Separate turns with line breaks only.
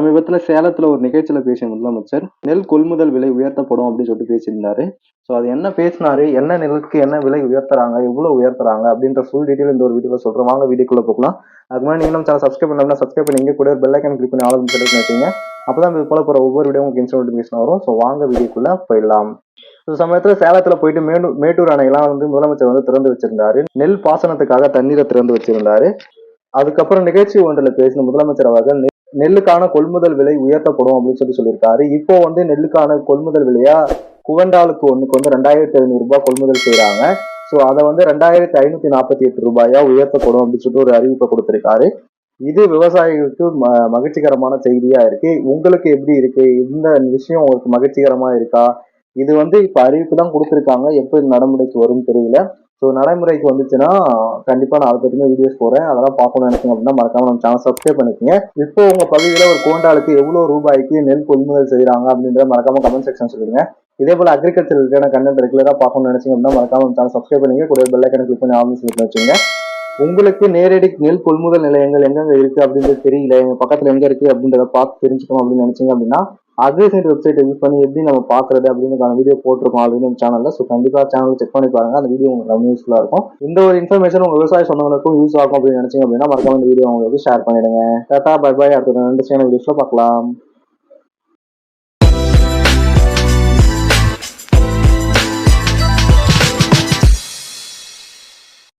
சமீபத்தில் சேலத்தில் ஒரு நிகழ்ச்சியில் பேசிய முதலமைச்சர். நெல் கொள்முதல் விலை உயர்த்தப்படும் அப்படின்னு சொல்லிட்டு பேசியிருந்தாரு. ஸோ அது என்ன பேசினாரு? என்ன நெல்லுக்கு என்ன விலை உயர்த்துறாங்க? எவ்வளோ உயர்த்துறாங்க? அப்படின்ற ஃபுல் டீட்டெயில் இந்த ஒரு வீடியோவில் சொல்கிறோம் வாங்க வீடியோக்குள்ளே போகலாம். அதுக்கு முன்னாடி நீங்களும் சேனல் சப்ஸ்கிரைப் பண்ணலாம் சப்ஸ்கிரைப் பண்ணி இங்கே கூட பெல் ஐக்கன் கிளிக் பண்ணி ஆளும் செலக்ட் வச்சுங்க அப்போ தான் இது போல போகிற ஒவ்வொரு வீடியோ உங்களுக்கு பேசினா நோட்டிஃபிகேஷன் வரும். ஸோ வாங்க வீடியோக்குள்ளே போயிடலாம். ஸோ சமயத்தில் சேலத்தில் போயிட்டு மேட்டூர் மேட்டூர் அணையெல்லாம் வந்து முதலமைச்சர் வந்து திறந்து வச்சிருந்தாரு. நெல் பாசனத்துக்காக தண்ணீரை திறந்து வச்சிருந்தாரு. அதுக்கப்புறம் நிகழ்ச்சி ஒன்றில் பேசின முதலமைச்சர் அவர்கள் நெல்லுக்கான கொள்முதல் விலை உயர்த்தப்படும் அப்படின்னு சொல்லி சொல்லியிருக்காரு. இப்போ வந்து நெல்லுக்கான கொள்முதல் விலையா? குவண்டாலுக்கு ஒண்ணுக்கு வந்து ரெண்டாயிரத்தி ஐநூறு ரூபாய் கொள்முதல் செய்யறாங்க ஸோ அதை வந்து ரெண்டாயிரத்தி ஐநூத்தி நாற்பத்தி எட்டு ரூபாயா உயர்த்தப்படும் அப்படின்னு சொல்லிட்டு ஒரு அறிவிப்பை கொடுத்திருக்காரு. இது விவசாயிகளுக்கு ம- மகிழ்ச்சிகரமான செய்தியா இருக்கு. உங்களுக்கு எப்படி இருக்கு? இந்த விஷயம் உங்களுக்கு மகிழ்ச்சிகரமா இருக்கா? இது வந்து இப்ப அறிவிப்பு தான் கொடுத்திருக்காங்க. எப்போ இது நடைமுறைக்கு வரும்னு தெரியல. ஸோ நடைமுறைக்கு வந்துச்சுன்னா கண்டிப்பாக நான் அதை பற்றின வீடியோஸ் போகிறேன் அதெல்லாம் பார்க்கணும்னு நினைச்சீங்க அப்படின்னா மறக்காம நம்ம சேனல் சப்ஸ்கிரைப் பண்ணிக்கோங்க. இப்போ உங்கள் பகுதியில் ஒரு கோண்டாளுக்கு எவ்வளோ ரூபாய்க்கு நெல் கொள்முதல் செய்கிறாங்க அப்படின்றத மறக்காம கமெண்ட் செக்ஷன் சொல்லுங்க இதே போல் அக்ரிகல்ச்சர் ரிலேட்டான கண்டென்ட் ரெகுலராக பார்க்கணும்னு நினைச்சிங்க அப்படின்னா மறக்காம நம்ம சேனல் சப்ஸ்கிரைப் பண்ணிங்க கூட பெல் ஐக்கனை கிளிக் பண்ணி ஆஃபீஸ் சொல்லி வச்சுங்க உங்களுக்கு நேரடி நெல் கொள்முதல் நிலையங்கள் எங்கெங்க இருக்குது அப்படின்றது தெரியல. எங்கள் பக்கத்தில் எங்கே இருக்குது அப்படின்றத பார்த்து தெரிஞ்சுக்கணும் அப்படின்னு நினைச்சீங்க அப்படின்னா அக்ரிசைட் வெப்சைட் யூஸ் பண்ணி எப்படி நம்ம பாக்குறது அப்படின்னுக்கான வீடியோ போட்டிருக்கோம் ஆல்ரெடி நம்ம சேனல்ல ஸோ கண்டிப்பா சேனல் செக் பண்ணி பாருங்க. அந்த வீடியோ உங்களுக்கு ரொம்ப யூஸ்ஃபுல்லா இருக்கும். இந்த ஒரு இன்ஃபர்மேஷன் உங்க விவசாய சொன்னவங்களுக்கும் யூஸ் ஆகும் அப்படின்னு நினைச்சீங்க அப்படின்னா மறக்காம இந்த வீடியோ உங்களுக்கு ஷேர் பண்ணிடுங்க. டாடா பை பை அடுத்த ரெண்டு சேனல் வீடியோஸ்ல பார்க்கலாம்.